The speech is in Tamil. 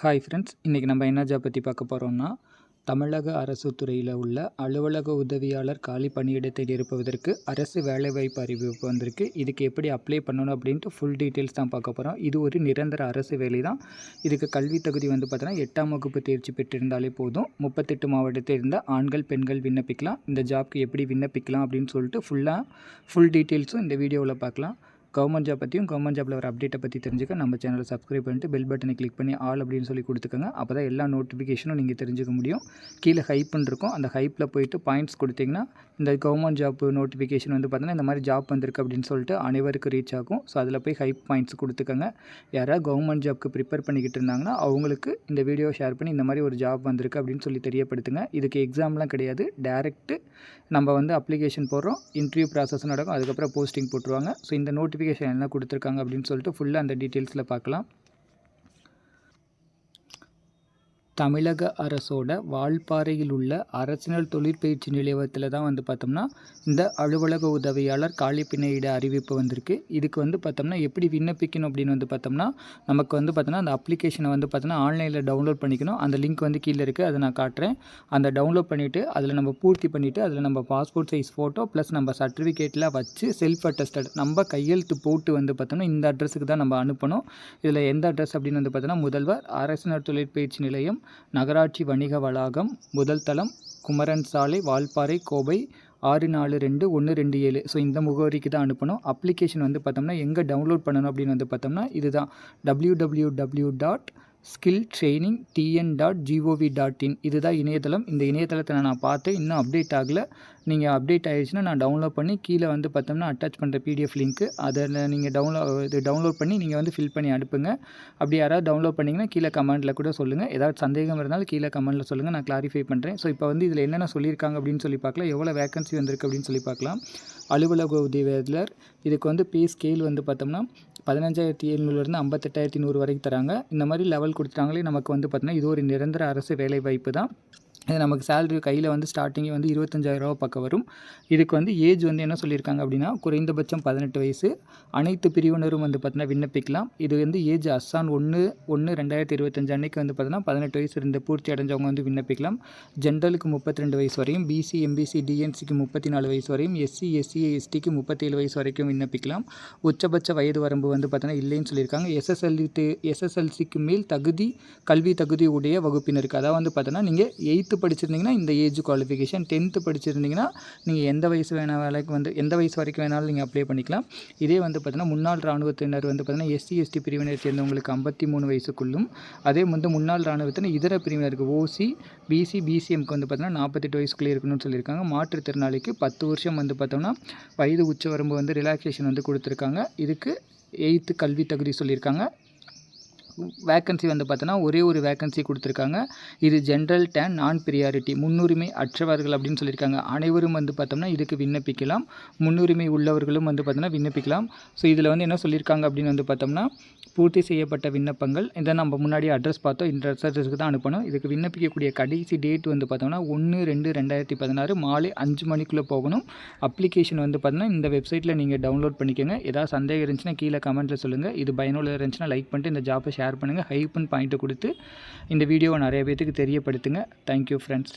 ஹாய் ஃப்ரெண்ட்ஸ் இன்றைக்கி நம்ம என்ன ஜாப் பற்றி பார்க்க போகிறோம்னா தமிழக அரசு துறையில் உள்ள அலுவலக உதவியாளர் காலி பணியிடத்தை நிரப்புவதற்கு அரசு வேலைவாய்ப்பு அறிவிப்பு வந்திருக்கு. இதுக்கு எப்படி அப்ளை பண்ணணும் அப்படின்ட்டு ஃபுல் டீட்டெயில்ஸ் தான் பார்க்க போகிறோம் இது ஒரு நிரந்தர அரசு வேலை தான். இதுக்கு கல்வி தகுதி வந்து பார்த்தோன்னா எட்டாம் வகுப்பு தேர்ச்சி பெற்றிருந்தாலே போதும். முப்பத்தெட்டு மாவட்டத்தில் இருந்த ஆண்கள் பெண்கள் விண்ணப்பிக்கலாம். இந்த ஜாப்க்கு எப்படி விண்ணப்பிக்கலாம் அப்படின்னு சொல்லிட்டு ஃபுல்லாக ஃபுல் டீட்டெயில்ஸும் இந்த வீடியோவில் பார்க்கலாம். கவர்மெண்ட் ஜாப் பற்றியும் கவர்மெண்ட் ஜாப்பில் வர அப்டேட்டை பற்றி தெரிஞ்சுக்க நம்ம சேனலை சப்ஸ்கிரைப் பண்ணிட்டு பெல் பட்டனை கிளிக் பண்ணி ஆல் அப்படின்னு சொல்லி கொடுத்துக்கோங்க. அப்போ தான் எல்லா நோட்டிஃபிகேஷனும் நீங்கள் தெரிஞ்சுக்க முடியும். கீழே ஹைப்புன்னு இருக்கும். அந்த ஹைப்பில் போயிட்டு பாயிண்ட்ஸ் கொடுத்தீங்கன்னா இந்த கவர்மெண்ட் ஜாப் நோட்டிஃபிகேஷன் வந்து பார்த்தீங்கன்னா இந்த மாதிரி ஜாப் வந்திருக்கு அப்படின்னு சொல்லிட்டு அனைவருக்கும் ரீச் ஆகும். ஸோ அதில் போய் ஹைப் பாயிண்ட்ஸ் கொடுத்துக்கோங்க. யாராவது கவர்மெண்ட் ஜாப்க்கு ப்ரிப்பேர் பண்ணிக்கிட்டு இருந்தாங்கன்னா அவங்களுக்கு இந்த வீடியோ ஷேர் பண்ணி இந்த மாதிரி ஒரு ஜாப் வந்திருக்கு அப்படின்னு சொல்லி தெரியப்படுத்துங்க. இதுக்கு எக்ஸாம்லாம் கிடையாது. டேரெக்ட்டு நம்ம வந்து அப்ளிகேஷன் போடுறோம். இன்டர்வியூ ப்ராசஸ் நடக்கும். அதுக்கப்புறம் போஸ்டிங் போட்டுருவாங்க. ஸோ இந்த நோட்டி நோட்டிஃபிகேஷன் என்ன கொடுத்துருக்காங்க அப்படின்னு சொல்லிட்டு ஃபுல்லாக அந்த டீட்டெயில்ஸில் பார்க்கலாம். தமிழக அரசோட வால்பாறையில் உள்ள அரசினர் தொழிற்பயிற்சி நிலையத்தில் தான் வந்து பார்த்தோம்னா இந்த அலுவலக உதவியாளர் காலிப்பிணையிட அறிவிப்பு வந்திருக்கு. இதுக்கு வந்து பார்த்தோம்னா எப்படி விண்ணப்பிக்கணும் அப்படின்னு வந்து பார்த்தோம்னா நமக்கு வந்து பார்த்தோம்னா அந்த அப்ளிகேஷனை வந்து பார்த்தோம்னா ஆன்லைனில் டவுன்லோட் பண்ணிக்கணும். அந்த லிங்க் வந்து கீழே இருக்குது அதை நான் காட்டுறேன். அந்த டவுன்லோட் பண்ணிவிட்டு அதில் நம்ம பூர்த்தி பண்ணிவிட்டு அதில் நம்ம பாஸ்போர்ட் சைஸ் ஃபோட்டோ ப்ளஸ் நம்ம சர்டிஃபிகேட்டில் வச்சு செல்ஃப் அட்டஸ்டட் நம்ம கையெழுத்து போட்டு வந்து பார்த்தோம்னா இந்த அட்ரஸுக்கு தான் நம்ம அனுப்பணும். இதில் எந்த அட்ரஸ் அப்படின்னு வந்து பார்த்தோம்னா முதல்வர் அரசினர் தொழிற்பயிற்சி நிலையம் நகராட்சி வணிக வளாகம் முதல் தளம் குமரன் சாலை வால்பாறை கோவை ஆறு நாலு ரெண்டு ஒன்று ரெண்டு ஏழு. ஸோ இந்த முகவரிக்கு தான் அனுப்பணும். அப்ளிகேஷன் வந்து பார்த்தோம்னா எங்கே டவுன்லோட் பண்ணணும் அப்படின்னு வந்து பார்த்தோம்னா இதுதான். W W W dot skill training TN dot GOV dot in இதுதான் இணையதளம். இந்த இணையதளத்தில் நான் பார்த்து இன்னும் அப்டேட் ஆகலை. நீங்கள் அப்டேட் ஆகிடுச்சுன்னா நான் டவுன்லோட் பண்ணி கீழே வந்து பார்த்தோம்னா அட்டாச் பண்ணுற பிடிஎஃப் லிங்க்கு அதில் நீங்கள் டவுன்லோட் இது டவுன்லோட் பண்ணி நீங்கள் வந்து ஃபில் பண்ணி அனுப்புங்க. அப்படி யாராவது டவுன்லோட் பண்ணிங்கன்னா கீழே கமெண்ட்டில் கூட சொல்லுங்கள் ஏதாவது சந்தேகம் இருந்தாலும் கீழே கமெண்ட்டில் சொல்லுங்கள் நான் கிளாரிஃபை பண்ணுறேன் ஸோ இப்போ வந்து இதில் என்னென்ன சொல்லியிருக்காங்க அப்படின்னு சொல்லி பார்க்கலாம். எவ்வளோ வேகன்சி வந்திருக்கு அப்படின்னு சொல்லி பார்க்கலாம். அலுவலக உதவியாளர். இதுக்கு வந்து பே ஸ்கேல் வந்து பார்த்தோம்னா பதினஞ்சாயிரத்தி எழுநூறுலேருந்து ஐம்பத்தெட்டாயிரத்தி நூறு வரைக்கும் தராங்க. இந்த மாதிரி லெவல் கொடுத்துட்டாங்களே நமக்கு வந்து பார்த்தோன்னா இது ஒரு நிரந்தர அரசு வேலைவாய்ப்பு தான். இது நமக்கு சேலரி கையில் வந்து ஸ்டார்டிங்கே வந்து இருபத்தஞ்சாயிரரூவா பக்கம் வரும். இதுக்கு வந்து ஏஜ் வந்து என்ன சொல்லியிருக்காங்க அப்படின்னா குறைந்தபட்சம் பதினெட்டு வயசு. அனைத்து பிரிவினரும் வந்து பார்த்தீங்கன்னா விண்ணப்பிக்கலாம். இது வந்து ஏஜ் அஸ்ஸான் ஒன்று ஒன்று ரெண்டாயிரத்தி இருபத்தஞ்சு அன்னைக்கு வந்து பார்த்தீங்கன்னா பதினெட்டு வயசு இருந்து பூர்த்தி அடைஞ்சவங்க வந்து விண்ணப்பிக்கலாம். ஜென்ரலுக்கு முப்பத்தி ரெண்டு வயசு வரையும் பிசி எம்பிசி டிஎன்சிக்கு முப்பத்தி நாலு வயசு வரையும் எஸ்சி எஸ்சி எஸ்டிக்கு முப்பத்தேழு வயசு வரைக்கும் விண்ணப்பிக்கலாம். உச்சபட்ச வயது வரம்பு வந்து பார்த்தீங்கன்னா இல்லைன்னு சொல்லியிருக்காங்க. எஸ்எஸ்எல்டி எஸ்எஸ்எல்சிக்கு மேல் தகுதி கல்வி தகுதி உடைய வகுப்பினருக்கு. அதாவது வந்து பார்த்தோன்னா நீங்கள் எயித்து படிச்சிருந்தீங்கன்னா இந்த ஏஜ் குவாலிஃபிகேஷன் டென்த்து படிச்சிருந்தீங்கன்னா நீங்கள் எந்த வயசு வேணால் வேலைக்கு வந்து எந்த வயசு வரைக்கும் வேணாலும் நீங்கள் அப்ளை பண்ணிக்கலாம். இதே வந்து பார்த்தீங்கன்னா முன்னாள் இராணுவத்தினர் வந்து பார்த்தீங்கன்னா எஸ்சி எஸ்டி பிரிவினை சேர்ந்தவங்களுக்கு ஐம்பத்தி மூணு வயசுக்குள்ளும் அதே வந்து முன்னாள் இராணுவத்தினர் இதர பிரிவினருக்கு ஓசி பிசி பிசிஎம்க்கு வந்து பார்த்தீங்கன்னா நாற்பத்தெட்டு வயசுக்குள்ளே இருக்கணும்னு சொல்லியிருக்காங்க. மாற்றுத்திறனாளிக்கு பத்து வருஷம் வந்து பார்த்தோம்னா வயது உச்சவரம்பு வந்து ரிலாக்ஸேஷன் வந்து கொடுத்துருக்காங்க. இதுக்கு எயித்து கல்வி தகுதி சொல்லியிருக்காங்க. வேக்கன்சி வந்து பார்த்தோன்னா ஒரே ஒரு வேக்கன்சி கொடுத்துருக்காங்க. இது ஜென்ரல் டேன் நான் ப்ரியாரிட்டி முன்னுரிமை அற்றவர்கள் அப்படின்னு சொல்லியிருக்காங்க. அனைவரும் வந்து பார்த்தோம்னா இதுக்கு விண்ணப்பிக்கலாம். முன்னுரிமை உள்ளவர்களும் வந்து பார்த்தோன்னா விண்ணப்பிக்கலாம். ஸோ இதில் வந்து என்ன சொல்லியிருக்காங்க அப்படின்னு வந்து பார்த்தோம்னா பூர்த்தி செய்யப்பட்ட விண்ணப்பங்கள். இதை நம்ம முன்னாடி அட்ரஸ் பார்த்தோம். இந்த அட்ரஸுக்கு தான் அனுப்பணும். இதுக்கு விண்ணப்பிக்கக்கூடிய கடைசி டேட் வந்து பார்த்தோம்னா ஒன்று ரெண்டு ரெண்டாயிரத்தி பதினாறு மாலை அஞ்சு மணிக்குள்ளே போகணும். அப்ளிகேஷன் வந்து பார்த்தோன்னா இந்த வெப்சைட்டில் நீங்கள் டவுன்லோட் பண்ணிக்கோங்க. ஏதாவது சந்தேகம் இருந்துச்சுன்னா கீழே கமெண்ட்டில் சொல்லுங்கள் இது பயனுள்ள இருந்துச்சுன்னா லைக் பண்ணிட்டு இந்த ஜாப்பை ஷேர் பண்ணுங்கள் ஹைப்புன்னு பாயிண்ட்டை கொடுத்து இந்த வீடியோவை நிறைய பேர்த்துக்கு தெரியப்படுத்துங்க. Thank you friends